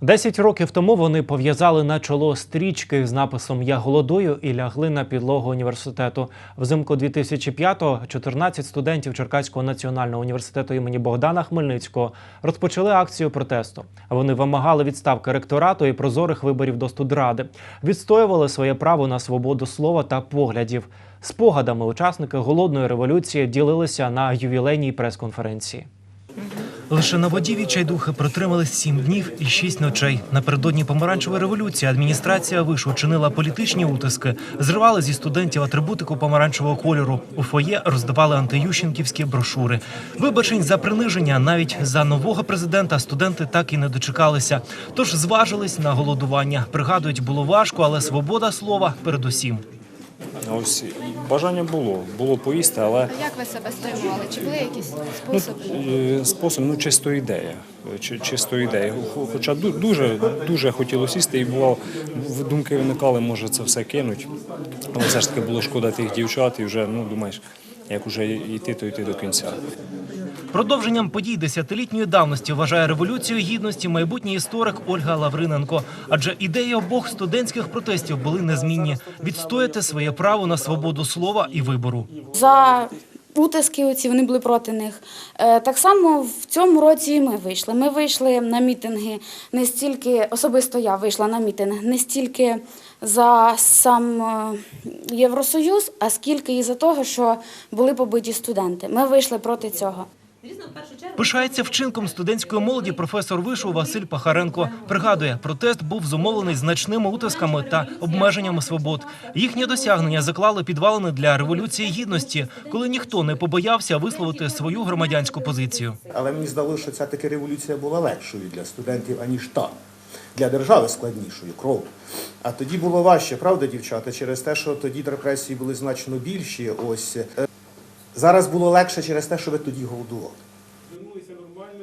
Десять років тому вони пов'язали на чоло стрічки з написом Я голодую і лягли на підлогу університету. Взимку 2005-го 14 студентів Черкаського національного університету імені Богдана Хмельницького розпочали акцію протесту. Вони вимагали відставки ректорату і прозорих виборів до студради, відстоювали своє право на свободу слова та поглядів. Спогадами учасники голодної революції ділилися на ювілейній прес-конференції. Лише на воді відчайдухи протримались сім днів і шість ночей. Напередодні помаранчевої революції адміністрація вишу чинила політичні утиски, зривали зі студентів атрибутику помаранчевого кольору. У фоє роздавали антиющенківські брошури. Вибачень за приниження навіть за нового президента студенти так і не дочекалися. Тож зважились на голодування. Пригадують, було важко, але свобода слова передусім. Ось бажання було, було поїсти, але А як ви себе стримували? Чи були якісь способи? Ну, спосіб, ну чисто ідея. Чи- Чисто ідея. Хоча дуже, дуже хотілося сісти, і бувало, думки виникали, може це все кинуть. Але все ж таки було шкода тих дівчат, і вже ну думаєш, як уже йти, то йти до кінця. Продовженням подій десятилітньої давності вважає революцію гідності майбутній історик Ольга Лавриненко. Адже ідеї обох студентських протестів були незмінні: відстояти своє право на свободу слова і вибору. За утиски оці вони були проти них. Е, Так само в цьому році і ми вийшли. Ми вийшли на мітинги не стільки, особисто я вийшла на мітинг, не стільки за сам е, Євросоюз, а скільки і за того, що були побиті студенти. Ми вийшли проти цього. Пишається вчинком студентської молоді професор вишу Василь Пахаренко. Пригадує, протест був зумовлений значними утисками та обмеженнями свобод. Їхні досягнення заклали підвалини для революції гідності, коли ніхто не побоявся висловити свою громадянську позицію. Але мені здалося, що ця таки революція була легшою для студентів, аніж та. Для держави складнішою, кров. А тоді було важче, правда, дівчата, через те, що тоді репресії були значно більші. Ось Е, зараз було легше через те, що ви тоді голодували.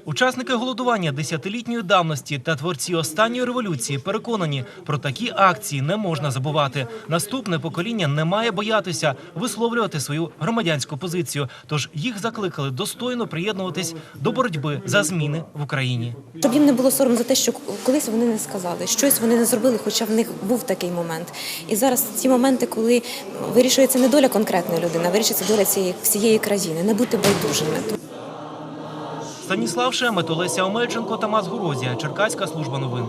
Учасники голодування десятилітньої давності та творці останньої революції переконані, про такі акції не можна забувати. Наступне покоління не має боятися висловлювати свою громадянську позицію. Тож їх закликали достойно приєднуватись до боротьби за зміни в Україні. Щоб їм не було соромно за те, що колись вони не сказали, щось вони не зробили, хоча в них був такий момент. І зараз ті моменти, коли вирішується не доля конкретної людини, а вирішується доля цієї всієї країни, не бути байдужими. Станіслав Шемет, Олеся Омельченко, Тамас Горозія, Черкаська служба новин.